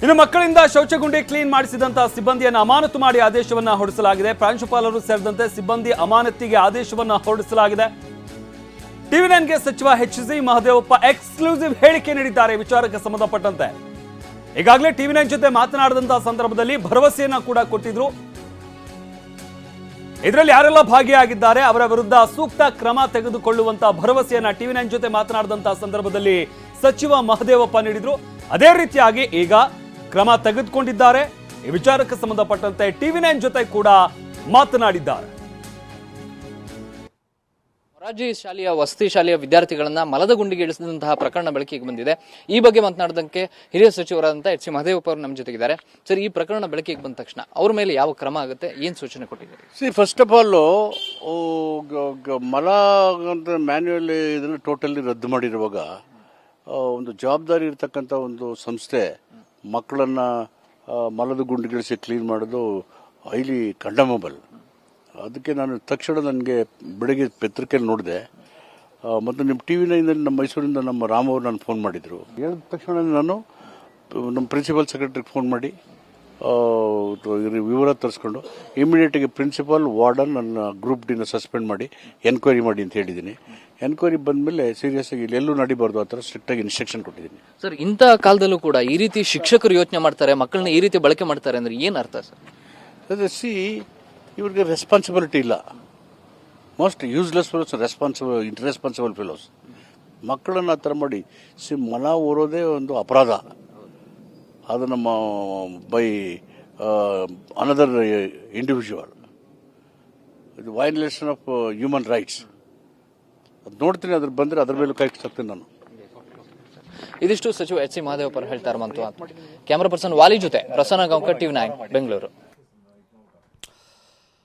ಇನ್ನು ಮಕ್ಕಳಿಂದ ಶೌಚಗುಂಡಿ ಕ್ಲೀನ್ ಮಾಡಿಸಿದಂತಹ ಸಿಬ್ಬಂದಿಯನ್ನು ಅಮಾನತು ಮಾಡಿ ಆದೇಶವನ್ನ ಹೊರಡಿಸಲಾಗಿದೆ. ಪ್ರಾಂಶುಪಾಲರು ಸೇರಿದಂತೆ ಸಿಬ್ಬಂದಿ ಅಮಾನತಿಗೆ ಆದೇಶವನ್ನ ಹೊರಡಿಸಲಾಗಿದೆ. ಟಿವಿ ನೈನ್ಗೆ ಸಚಿವ ಎಚ್ ಸಿ ಮಹದೇವಪ್ಪ ಎಕ್ಸ್ಕ್ಲೂಸಿವ್ ಹೇಳಿಕೆ ನೀಡಿದ್ದಾರೆ. ವಿಚಾರಕ್ಕೆ ಸಂಬಂಧಪಟ್ಟಂತೆ ಈಗಾಗಲೇ ಟಿವಿ ನೈನ್ ಜೊತೆ ಮಾತನಾಡಿದಂತಹ ಸಂದರ್ಭದಲ್ಲಿ ಭರವಸೆಯನ್ನ ಕೂಡ ಕೊಟ್ಟಿದ್ರು. ಇದರಲ್ಲಿ ಯಾರೆಲ್ಲ ಭಾಗಿಯಾಗಿದ್ದಾರೆ, ಅವರ ವಿರುದ್ಧ ಸೂಕ್ತ ಕ್ರಮ ತೆಗೆದುಕೊಳ್ಳುವಂತಹ ಭರವಸೆಯನ್ನ ಟಿವಿ ನೈನ್ ಜೊತೆ ಮಾತನಾಡಿದಂತಹ ಸಂದರ್ಭದಲ್ಲಿ ಸಚಿವ ಮಹದೇವಪ್ಪ ನೀಡಿದ್ರು. ಅದೇ ರೀತಿಯಾಗಿ ಈಗ ಕ್ರಮ ತೆಗೆದುಕೊಂಡಿದ್ದಾರೆ. ಈ ವಿಚಾರಕ್ಕೆ ಸಂಬಂಧಪಟ್ಟಂತೆ ಟಿವಿ ನೈನ್ ಜೊತೆ ಕೂಡ ಮಾತನಾಡಿದ್ದಾರೆ. ರಾಜ್ಯ ಶಾಲೆಯ ವಸತಿ ಶಾಲೆಯ ವಿದ್ಯಾರ್ಥಿಗಳನ್ನ ಮಲದ ಗುಂಡಿಗೆ ಇಳಿಸಿದಂತಹ ಪ್ರಕರಣ ಬೆಳಕಿಗೆ ಬಂದಿದೆ. ಈ ಬಗ್ಗೆ ಮಾತನಾಡಿದಂತೆ ಹಿರಿಯ ಸಚಿವರಾದಂತಹ ಎಚ್ ಸಿ ಮಹದೇವಪ್ಪ ಅವರು ನಮ್ಮ ಜೊತೆಗಿದ್ದಾರೆ. ಸರ್ ಈ ಪ್ರಕರಣ ಬೆಳಕಿಗೆ ಬಂದ ತಕ್ಷಣ ಅವ್ರ ಮೇಲೆ ಯಾವ ಕ್ರಮ ಆಗುತ್ತೆ? ಏನ್ ಸೂಚನೆ ಕೊಟ್ಟಿದ್ದಾರೆ? ಸಿ ಫಸ್ಟ್ ಆಫ್ ಆಲ್ ಮಲ ಅಂತ ಮ್ಯಾನ್ಯುಯಲ್ ಇದನ್ನು ಟೋಟಲಿ ರದ್ದು ಮಾಡಿರುವಾಗ ಒಂದು ಜವಾಬ್ದಾರಿ ಇರತಕ್ಕಂಥ ಒಂದು ಸಂಸ್ಥೆ ಮಕ್ಕಳನ್ನ ಮಲದ ಗುಂಡಿಗಳಿಸಿ ಕ್ಲೀನ್ ಮಾಡೋದು ಹೈಲಿ ಕಂಡಮಬಲ್. ಅದಕ್ಕೆ ನಾನು ತಕ್ಷಣ ನನಗೆ ಬೆಳಗ್ಗೆ ಪತ್ರಿಕೆಯಲ್ಲಿ ನೋಡಿದೆ. ಮತ್ತು ನಿಮ್ಮ ಟಿ ವಿ ನೈನಲ್ಲಿ ನಮ್ಮ ಮೈಸೂರಿಂದ ನಮ್ಮ ರಾಮ್ ಅವರು ನಾನು ಫೋನ್ ಮಾಡಿದರು. ಹೇಳಿದ ತಕ್ಷಣ ನಾನು ನಮ್ಮ ಪ್ರಿನ್ಸಿಪಲ್ ಸೆಕ್ರೆಟ್ರಿಗೆ ಫೋನ್ ಮಾಡಿ ವಿವರ ತರಿಸ್ಕೊಂಡು ಇಮಿಡಿಯೇಟಾಗಿ ಪ್ರಿನ್ಸಿಪಾಲ್ ವಾರ್ಡನ್ ನನ್ನ ಗ್ರೂಪ್ ಡಿನ ಸಸ್ಪೆಂಡ್ ಮಾಡಿ ಎನ್ಕ್ವೈರಿ ಮಾಡಿ ಅಂತ ಹೇಳಿದ್ದೀನಿ. ಎನ್ಕ್ವೈರಿ ಬಂದಮೇಲೆ ಸೀರಿಯಸ್ ಆಗಿ ಇಲ್ಲಿ ಎಲ್ಲೂ ನಡಿಬಾರ್ದು ಆ ಥರ ಸ್ಟ್ರಿಕ್ಟಾಗಿ ಇನ್ಸ್ಟ್ರಕ್ಷನ್ ಕೊಟ್ಟಿದ್ದೀನಿ. ಸರ್ ಇಂಥ ಕಾಲದಲ್ಲೂ ಕೂಡ ಈ ರೀತಿ ಶಿಕ್ಷಕರು ಯೋಚನೆ ಮಾಡ್ತಾರೆ ಮಕ್ಕಳನ್ನ ಈ ರೀತಿ ಬಳಕೆ ಮಾಡ್ತಾರೆ ಅಂದ್ರೆ ಏನು ಅರ್ಥ ಸರ್? ಅದೇ ಸಿ ಇವ್ರಿಗೆ ರೆಸ್ಪಾನ್ಸಿಬಿಲಿಟಿ ಇಲ್ಲ. Most useless fellows responsible irresponsible fellows ಮಕ್ಕಳನ್ನು ಆ ಥರ ಮಾಡಿ ಸಿ ಮನ ಓರೋದೇ ಒಂದು ಅಪರಾಧ. ಅದು ನಮ್ಮ, ಬೈ ಅನದರ್ ಇಂಡಿವಿಜುವಲ್ ಇದು ವೈಲೇಷನ್ ಆಫ್ ಹ್ಯೂಮನ್ ರೈಟ್ಸ್ ಅದು ನೋಡ್ತೀನಿ, ಅದ್ರ ಬಂದರೆ ಅದ್ರ ಮೇಲೂ ಕೈ ಹಾಕ್ತೀನಿ ನಾನು. ಇದಿಷ್ಟು ಸಚಿವ ಎಚ್ ಸಿ ಮಹದೇವಪ್ಪ ಹೇಳ್ತಾರೆ ಹೇಳ್ತಾ ಅಂತ ಕ್ಯಾಮರಾ ಪರ್ಸನ್ ವಾಲಿ ಜೊತೆ ಪ್ರಸನ್ನ ಗಾಂವ್ಕರ್ ಟಿವಿ ನೈನ್ ಬೆಂಗಳೂರು.